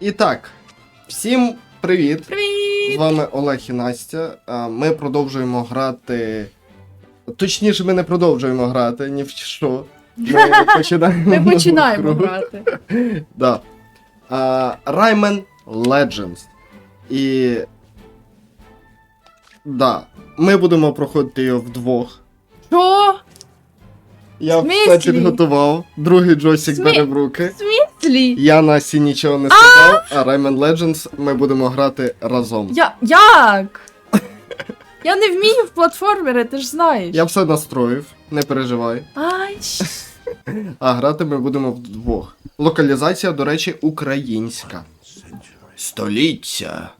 І так, всім привіт! З вами Олег і Настя. Ми продовжуємо грати. Точніше, ми не продовжуємо грати ні в що. Ми починаємо. Ми починаємо грати. Да. А, Rayman Legends. І. Да. Ми будемо проходити його вдвох. Що? Я все підготував. Другий джойстик Смі- бере в руки. Міслі? Я Насі нічого не сказав, а Rayman Legends ми будемо грати разом. Я... Як? Я не вмію в платформери, ти ж знаєш. Я все настроїв, не переживай. Ай, А грати ми будемо вдвох. Локалізація, до речі, українська. Століття.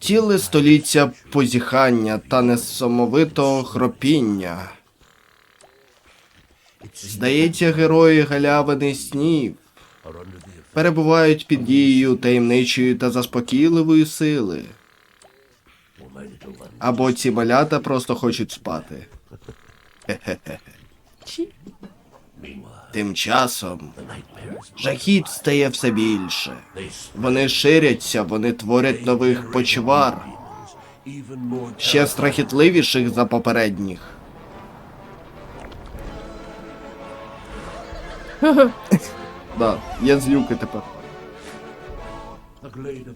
Ціле століття позіхання та несамовитого хропіння. Здається, герої галявини снів перебувають під дією таємничої та заспокійливої сили. Або ці малята просто хочуть спати. Тим часом жахіт стає все більше. Вони ширяться, вони творять нових почвар, ще страхітливіших за попередніх. Да, є злюки тепер.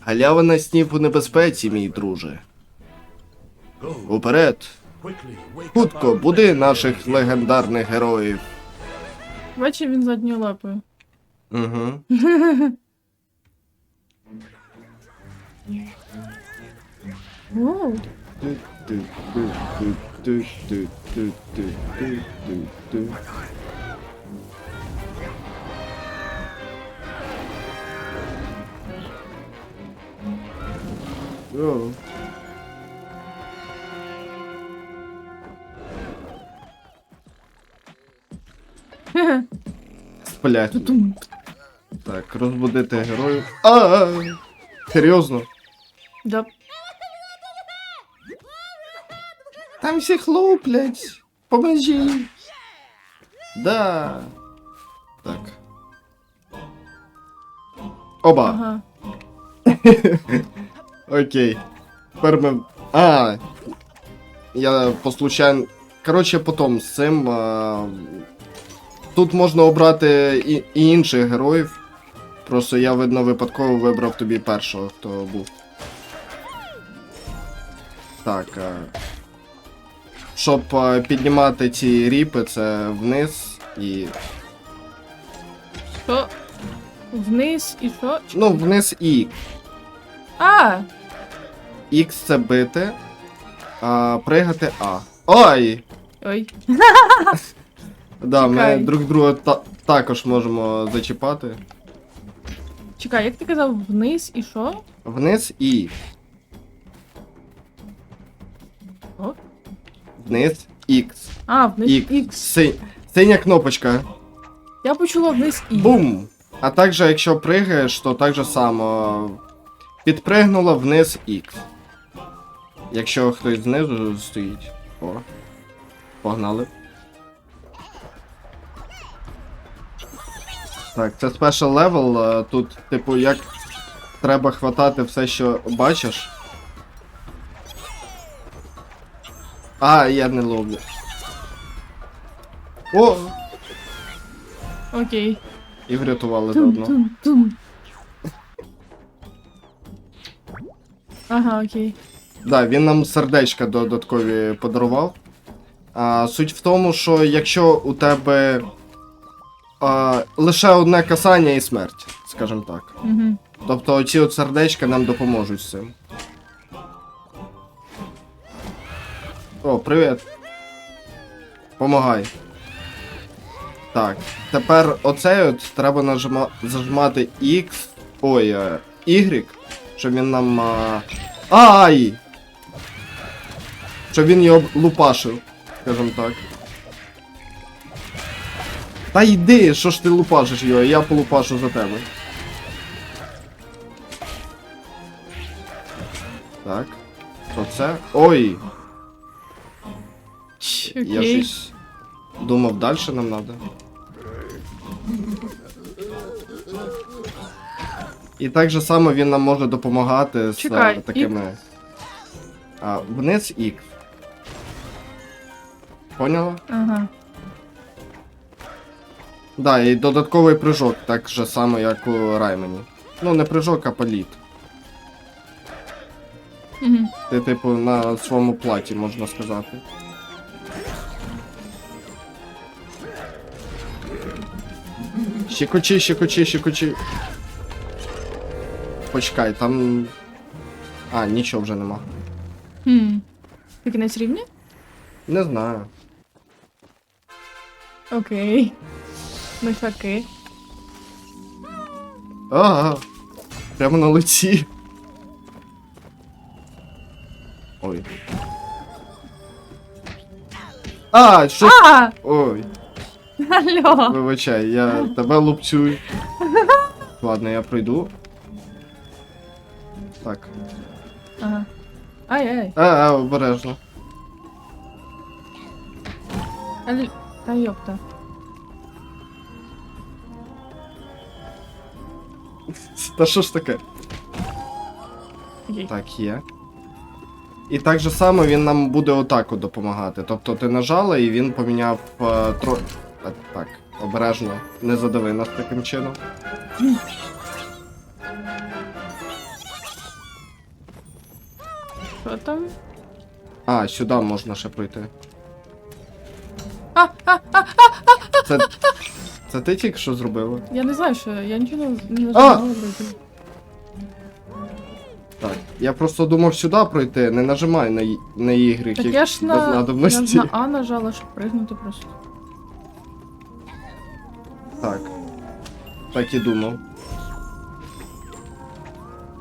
Галявина снів у небезпеці, мій друже. Уперед! Хутко, буди наших легендарних героїв. Бачиш, він задньою лапою. Угу. Оу. О. Сплять. Тутум. Так, розбудити героїв. А! Серйозно? Да. Там всі хлоплять. Поможіть. Да. Так. Оба. Ага. Окей. Тепер ми. А. Я по случайно. Коротше, потім з цим. А... Тут можна обрати і, і інших героїв. Просто я, видно, випадково вибрав тобі першого, хто був. Так. А... Щоб а, піднімати ці ріпи, це вниз і. Що? Вниз і що? Ну, вниз і. А! X це бити, а пригати А. Ой! Ой. Да, ми Чекай. друг друга та- також можемо зачіпати. Чекай, як ти казав, вниз і що? Вниз і. О. Вниз X. А, вниз X. X. Си... Синя кнопочка. Я почула вниз і. Бум! А також, якщо пригаєш, то так же само. Підпригнула вниз X. Якщо хтось знизу стоїть. О. Погнали. Так, це спешл левел. Тут, типу, як треба хватати все, що бачиш. А, я не ловлю. О! Окей. І врятували заодно. Ага, окей. Да, він нам сердечка додаткові подарував. А, суть в тому, що якщо у тебе а, лише одне касання і смерть, скажімо так. Угу. Тобто ці от сердечка нам допоможуть з цим. О, привіт. Помагай. Так, тепер оцей от треба нажима... зажимати X. Ой, е, Y, щоб він нам. А... Ай! Щоб він його лупашив, скажімо так. Та йди, що ж ти лупашиш його, я полупашу за тебе. Так. Що це? Ой! Ч, Я щось думав, далі нам треба. І так же само він нам може допомагати з Чекай, е, такими. А, вниз X. Поняла? Ага. Да, і додатковий прыжок, так же само, як у Раймені. Ну, не прыжок, а політ. Угу. Ти, типу, на своєму платі, можна сказати. Щекочи, щекочи, щекочи. Почекай, там. А, нічого вже нема. Хм. Ти кінець рівня? Не знаю. Окей. Навпаки. Ага. Прямо на лиці. Ой. А, що? А! Ой, Алло! вибачай, я тебе лупцюю. Ладно, я пройду. Так. Ага. Ай-ай. А, а, обережно. Аль... Та йопта. Та що ж таке? Окей. Так, є. І так же само він нам буде отаку допомагати. Тобто ти нажала і він поміняв е, тро... Так, обережно, не задави нас таким чином. Що там? А, сюди можна ще пройти. А, а, а! Це. Це ти тільки що зробила? Я не знаю, що я нічого не нажимала вроді. Так. Я просто думав сюди пройти, не нажимай на, на ігри, Так я ж без на, я надобності. ж на А нажала, щоб пригнути просто. Так. Так і думав.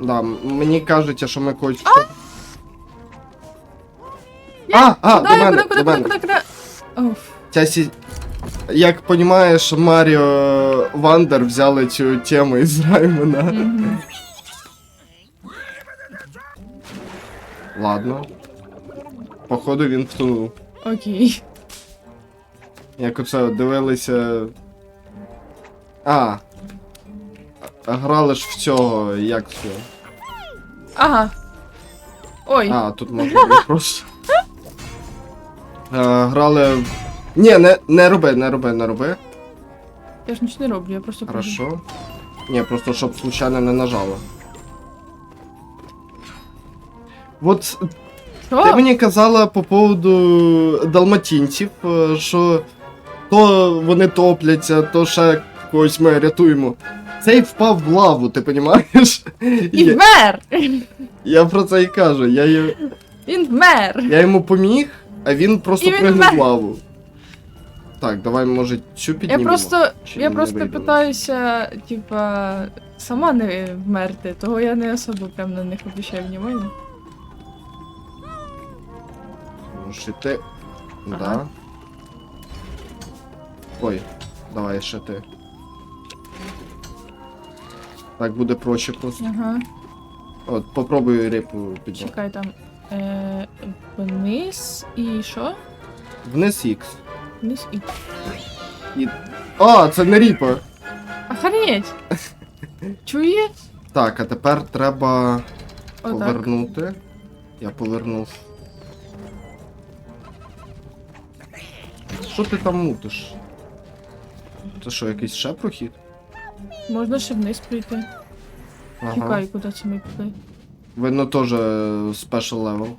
Да, м- мені кажуть, що ми когось. А, а, до мене, куди, до куди, куди, мене. куди, куди? Оф. Ця сі... Як понімаєш, Маріо Вандер взяли цю тему із Раймена. Мгм. Ладно. Походу він втонув. Окей. Як оце дивилися. А. А Грали ж в цього, як це? Ага. Ой. А, тут можна було просто. Е, Грали. Ні, не, не роби, не роби, не роби. Я ж нічого не роблю, я просто. Хорошо. Ні, просто щоб случайно не нажала. Вот Що? ти мені казала по поводу далматинців, е, що то вони топляться, то ще когось ми рятуємо. Цей впав в лаву, ти розумієш? І вмер! я про це і кажу. Я, й- Він вмер! я йому поміг, а він просто І він пригнув вмер. лаву. Так, давай, може, цю Я піднімемо. просто, Чи я не просто вийде у нас? питаюся, типа, сама не вмерти, того я не особо прям на них обіщаю внимання. Ще ти. Ага. Да. Ой, давай ще ти. Так буде проще просто. Ага. От, попробуй репу підняти. Чекай там. Е, вниз і що? Вниз X. Вниз і. А, це не ріпа. Охренеть! Чує? Так, а тепер треба Отак. повернути. Я повернув. Що ти там мутиш? Це що, якийсь ще прохід? Можна ще вниз прийти. Ага. Чекай, куди це ми пішли. Видно теж спешл левел.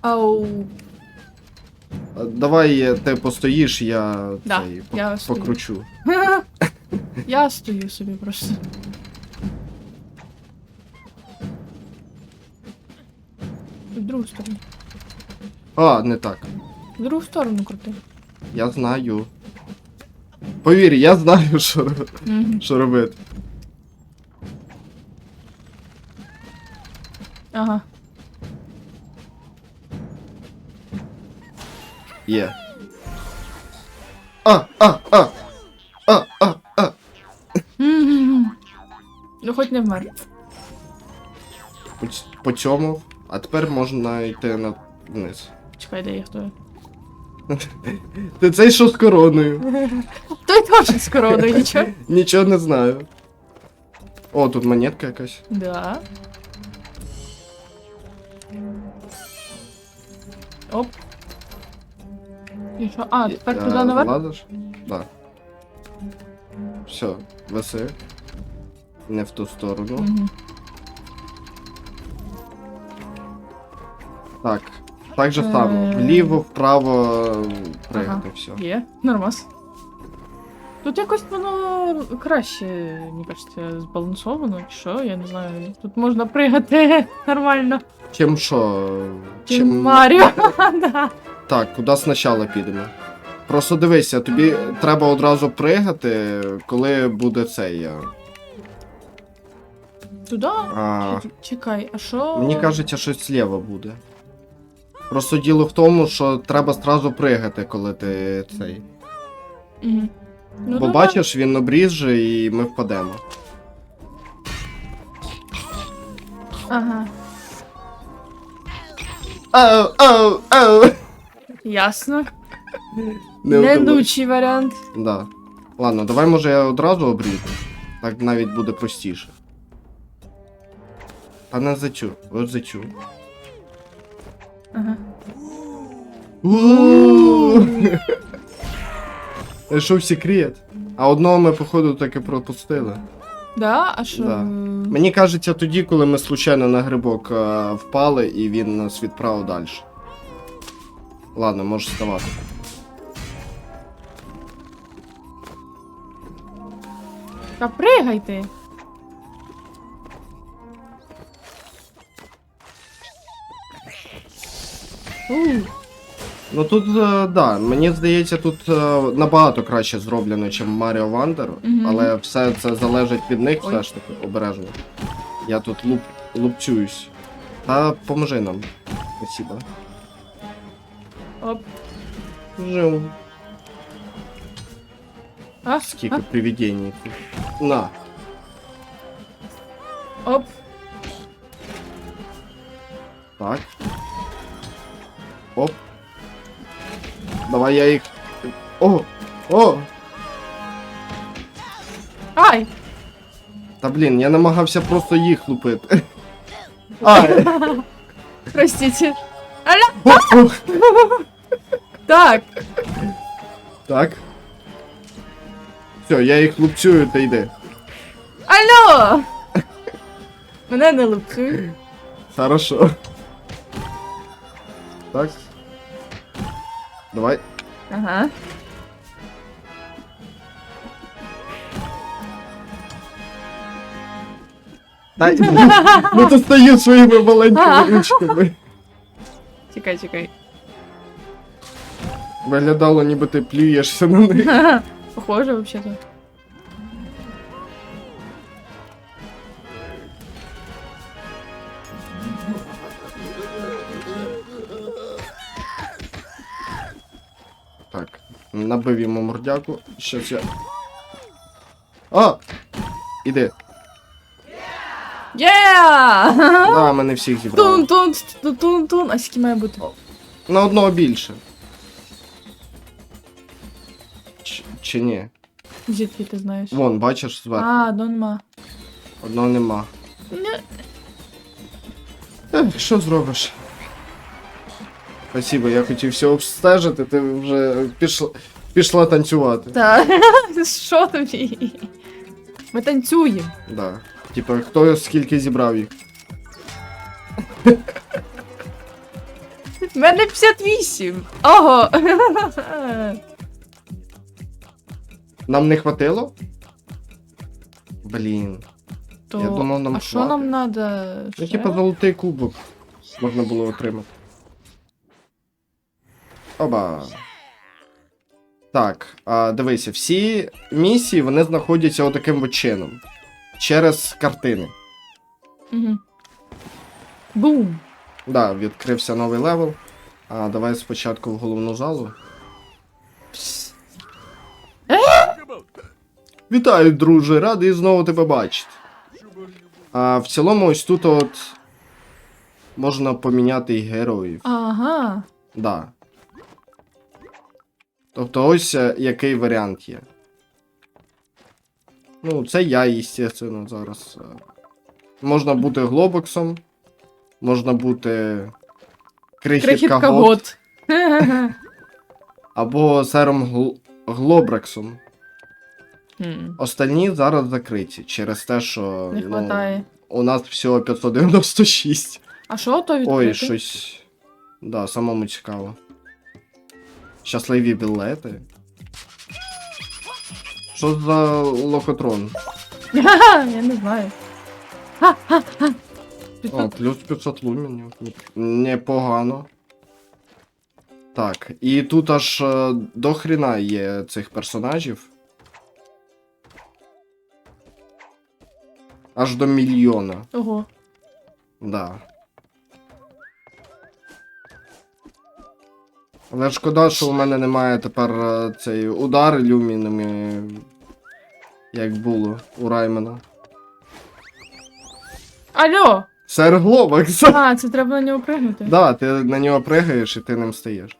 Ау. А, Давай е, ти постоїш, я Да, цей по- я стою. покручу. Я стою собі просто. В другу сторону. А, не так. В другу сторону крути. Я знаю. Повір, я знаю, що, ро- Угу. що робити. Ага. Є. А, а, а! А, а, а! Ну хоч не вмер. По, ць- по цьому. А тепер можна йти на вниз. Чекай, де я хто. Ти цей що з короною? Той теж з короною, нічого. Нічого не знаю. О, тут монетка якась. Да. Оп. І що? А, тепер Е, туди наверх? Ладиш? Да. Все, веси. Не в ту сторону. Угу. Так. Так же Е. само. Вліво, вправо пригати, Ага. все. Є, нормас. Тут якось воно краще, мені кажеться, збалансовано, чи що, я не знаю. Тут можна пригати нормально. Чим що? Чим Маріо. да. Так, куди спочатку підемо? Просто дивися, тобі треба одразу пригати, коли буде цей. е, Туди? А, Ч- Чекай, а що? мені кажеться, щось зліва буде. Просто діло в тому, що треба одразу пригати, коли ти цей. Мгм. Ну, Бо давай. бачиш, він обріже і ми впадемо. Ага, Ау, ау, ау. ясно. Не. Недучий варіант. Да. Ладно, давай може я одразу обріжу. Так навіть буде простіше. А не за цю, от за цю. Ага. Знайшов секрет. А одного ми, походу, так і пропустили. Да, а що? Да. Мені кажеться, тоді, коли ми случайно на грибок е, впали і він нас відправив далі. Ладно, можеш ставати. Та пригай ти. Ну тут, е, да, мені здається, тут е, набагато краще зроблено, ніж Mario Wonder, Мгм. але все це залежить від них все ж таки, обережно. Я тут луп, лупцююсь. Та поможи нам. Спасибо. Оп. Жив. А, Скільки привидений тут. На. оп. Давай я їх. О! О! Ай! Та блін, я намагався просто їх лупити. Ай! Простите. О, о. Так, Так. Все, я їх лупцюю, та йди. алло! Мене не лупцюй. Хорошо. Так. Давай. Ага. Дай. Ну ти стоїш своїми маленькими ручками. Чекай, чекай. Виглядало, ніби ти плюєшся на них. Похоже, вообще-то. Набив йому мордяку. Щас я. А! Іди. Є! Да, мене всіх зібрали. Тун-тун, тун-тун. А скільки має бути? На одного більше. Ч- чи ні? Звідки ти знаєш? Вон, бачиш зверху. А, донма. Одного нема. Не- Ех, що зробиш? Спасибо, я хотів все обстежити, ти вже пішла, пішла танцювати. Та, що тобі? Ми танцюємо. Да. Типа, хто скільки зібрав їх? У мене 58. Ого. Нам не хватило? Блін. То... Я думав, нам а що нам надо? Ну, типа, золотий кубок можна було отримати. Оба. Так, а, дивися, всі місії вони знаходяться отаким от чином. Через картини. Мгм. Бум. Да, відкрився новий левел. А давай спочатку в головну залу. Вітаю, друже, радий знову тебе бачити. А в цілому, ось тут от можна поміняти і героїв. Ага. Да. Тобто ось е, який варіант є. Ну, це я, естественно, зараз. е. Можна бути глобоксом, можна бути крихітка, гот, або сером гл... глобрексом. М, Остальні зараз закриті через те, що Не ну, у нас всього 596. А що то відкрити? Ой, щось. Да, самому цікаво. Щасливі білети. Що за лохотрон? Ха-ха, Я не знаю. Ха-ха-ха. О, плюс 500 лумінів. Непогано. Так, і тут аж е, до хрена є цих персонажів. Аж до мільйона. Ого. Да. Але шкода, що у мене немає тепер е, цей удар люмінами, як було у Раймена. Алло! Сер Глобакс! А, це треба на нього пригнути. Да, ти на нього пригаєш і ти ним стаєш.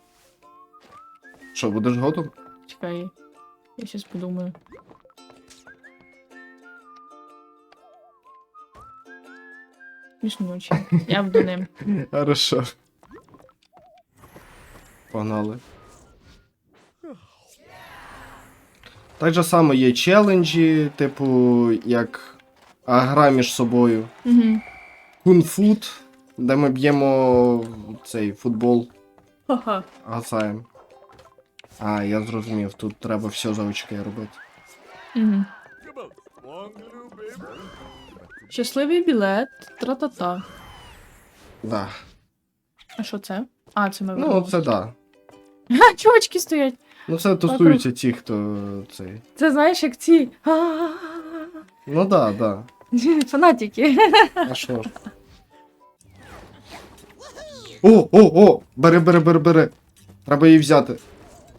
Що, будеш готов? Чекай. Я щас подумаю. Смішно Я буду ним. Хорошо. Погнали. Так же само є челенджі, типу, як а, гра між собою. Угу. Кунфут, де ми б'ємо цей футбол, Ха-ха. А, я зрозумів, тут треба все за очки робити. Угу. Щасливий білет. Тра-та-та. Да. А що це? А, це ми Ну, це да. Ха, чувачки стоять. Ну, це стосується ті, хто цей. Це знаєш, як ці. Ну да, да. Фанатики. А що ж? О, о, о! Бери, бери, бери, бери. Треба її взяти.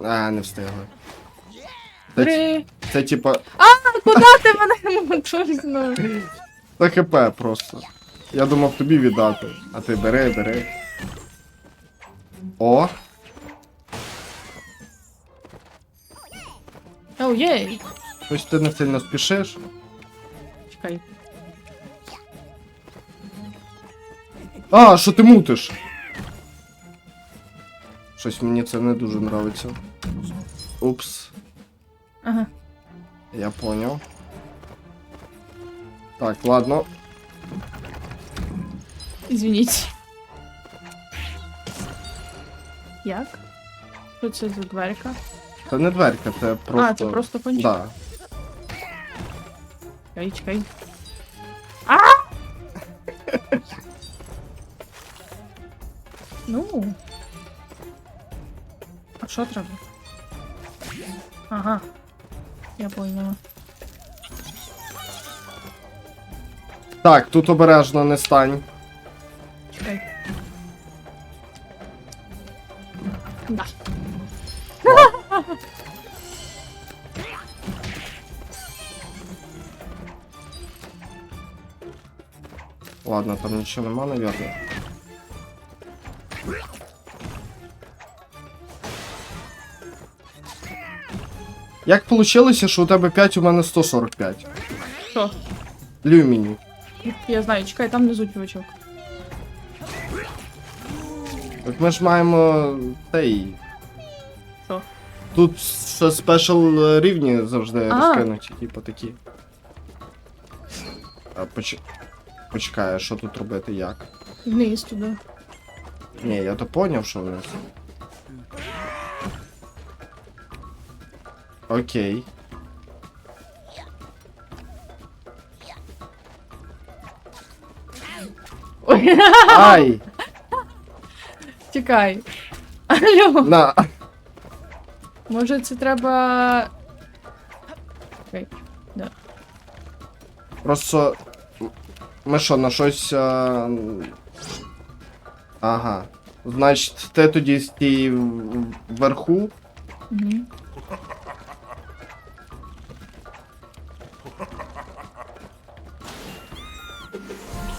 А, не встигли. Це, це типа. Куди ти мене мотузно? Це ХП просто. Я думав тобі віддати. А ти бери, бери. О! Оу, єй. Щось ти не сильно спішиш. Чекай. А, що ти мутиш? Щось мені це не дуже нравиться. Упс. Ага. Я понял. Так, ладно. Извините. Як? Що це за дверка? Це не дверка, це просто. А, це просто кончик. Да. Чекай, чекай. А! ну. А що треба? Ага. Я поняла. Так, тут обережно не стань. Ладно, там нічого нема, наверное. Як получилося, що у тебе 5, у мене 145? Що? Люміні. Я знаю, чекай, там внизу чувачок. Так ми ж маємо цей. Що? Тут спешл рівні завжди А. розкинуті, типу такі. А, поч... Почекай, що тут робити як? Вниз туди. Ні, я то поняв, що в нас. Окей. Ай! чекай. Алло. На! Може це треба. Окей. Просто. Ми що, на щось. А... Ага. Значить, ти тоді стій вверху. Угу.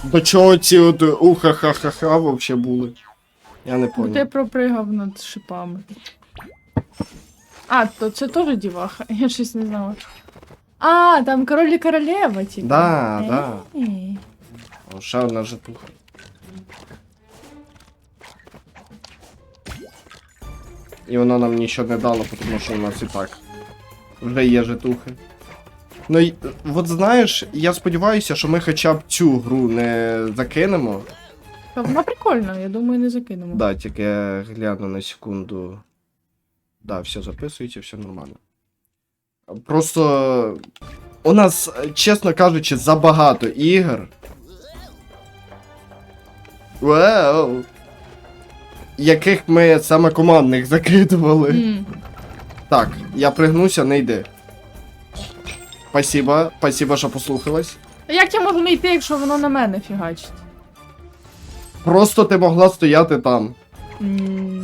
До чого ці от уха-ха-ха-ха вообще були? Я не Ти понял. пропригав над шипами. А, то це теж діваха. Я щось не знала. А, там король і королева, типу. Да, да. О, ще одна житуха. І воно нам нічого не дало, тому що у нас і так. Вже є житухи. Ну, й- от знаєш, я сподіваюся, що ми хоча б цю гру не закинемо. Та Вона прикольна, я думаю, не закинемо. Да, тільки я гляну на секунду. Да, все записується, все нормально. Просто у нас, чесно кажучи, забагато ігор. Вау! Яких ми саме командних закидували. М. Так, я пригнуся, не йди. Спасибо, спасибо, що послухалась. А як я можу не йти, якщо воно на мене фігачить? Просто ти могла стояти там. Хм.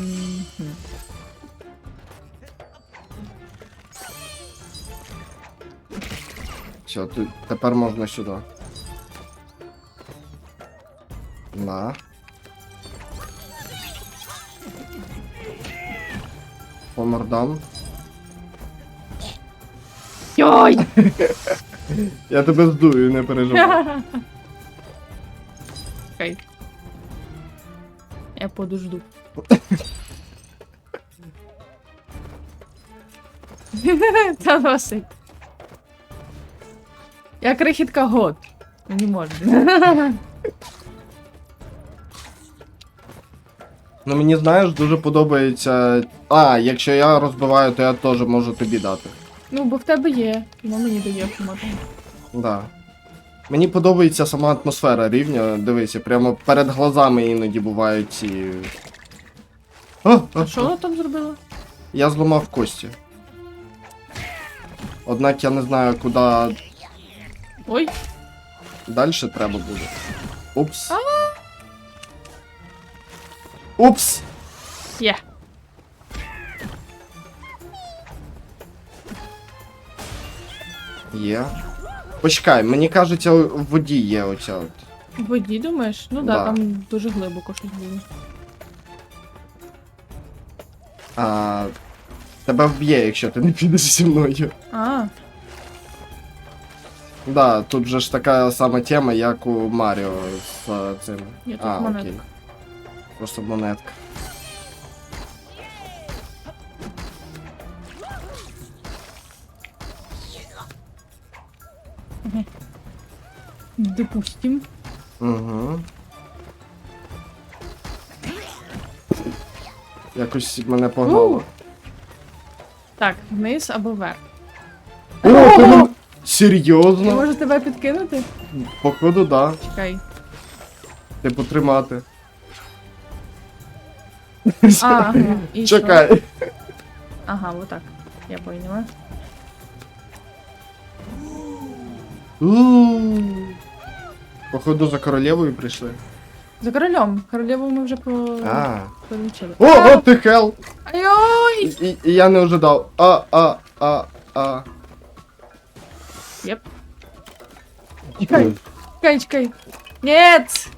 Все, ти, тепер можна сюди. На. По мордам. Йой! Я тебе здую, не переживай. Окей. Я подожду. Та досить. Я крихітка год. Не можна. Ну мені знаєш, дуже подобається. А, якщо я розбиваю, то я теж можу тобі дати. Ну, бо в тебе є. Воно мені дає автоматом. Да. Мені подобається сама атмосфера рівня. Дивися, прямо перед глазами іноді бувають ці. О, А що вона там зробила? Я зламав кості. Однак я не знаю, куди Ой, далі треба буде. Упс. Упс! є. Є. Почекай, мені кажеться, в воді є оця от. В воді думаєш? Ну да, Да. там дуже глибоко щось було. А, тебе вб'є, якщо ти не підеш зі мною. А, Да, тут же ж така сама тема, як у Маріо з е, цим. Є тут а, монетка. окей. Просто монетка. допустим. Угу. Якось мене погнало. Так, вниз або вверх. О, ти мен- Я Серйозно? можу тебе підкинути? Походу, да. Чекай. Типу тримати. А, ага. І що? Чекай. Ага, вот так. Я поняла. У. Походу за королевою прийшли. За королем. Королеву ми вже по... А. помічили. О, А! о, ти хел! І, Ай-ой! і, і я не ожидав. А, а, а, а. Єп. Чекай. Чекай, чекай. Нет!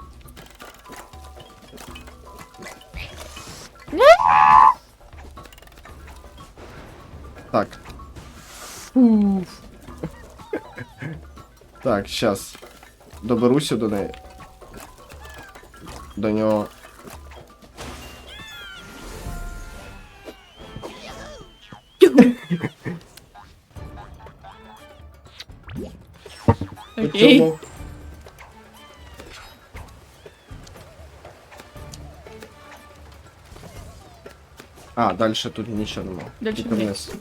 Уф. так, щас. Доберуся до неї. До нього. Окей. Цьому. А, далі тут нічого нема. Дальше Тільки вниз.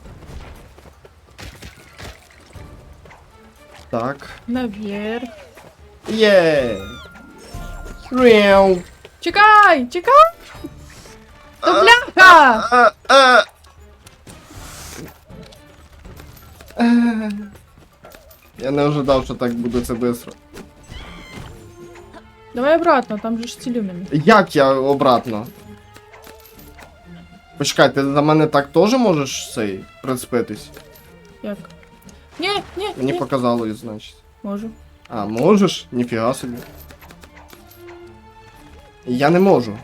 Так. Наверх. Є! Ряу! Чекай! Чекай! То бляха! А, а. Я не ожидав, що так буде це швидко. Давай обратно, там же ж цілюміни. Як я обратно? Почекай, ти за мене так теж можеш цей прицепитись? Як? Ні, ні, Мені ні. показалось, значить. Можу. А, можеш? Ніфіга собі. Я не можу.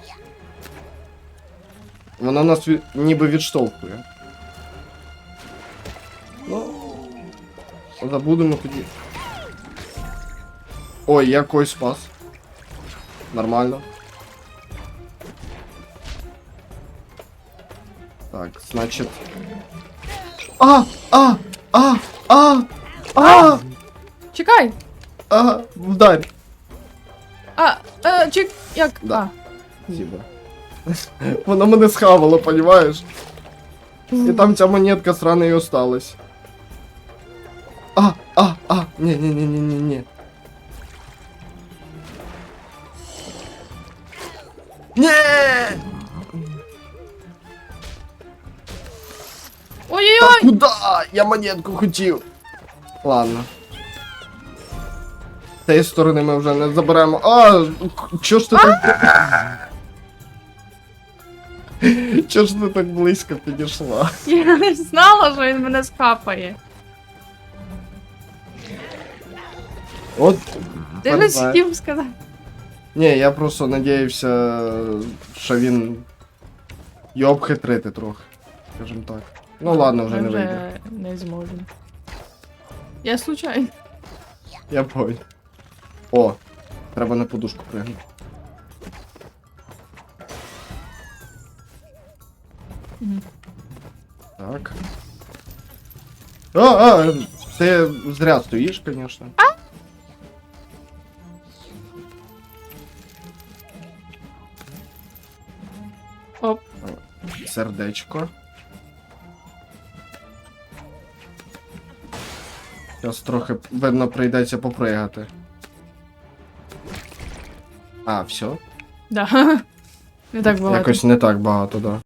Воно нас від... ніби відштовхує. Ну. забудемо тоді. Ой, я когось спас. Нормально. Так, значит. А! А! А! А! А! Чекай! А! Вдарь! А, е, чек. Як? Да. Спасибо. Воно мене схавало, понимаєш? А. І там ця монетка срана і осталась. А, а, а, не, не, не, не, не, не. Не! Та Ой-ой-ой! куда? Я монетку хотів. Ладно. З цієї сторони ми вже не заберемо. А, чо ж ти так. Чо ж ти так близько підійшла? Я не знала, що він мене скапає. От. Ти не знаю. хотів сказати. Ні, я просто надіявся, що він. Його обхитрити трохи. Скажем так. Ну ладно, вже Ми не вийде. не зможемо. Я случайно. Я понял. О, треба на подушку пригнути. Мгм. Так. А, а, ти зря стоїш, конечно. Оп. Сердечко. Зараз трохи, видно, прийдеться попригати. А, все. Да. Не так багато. Якось не так багато, да.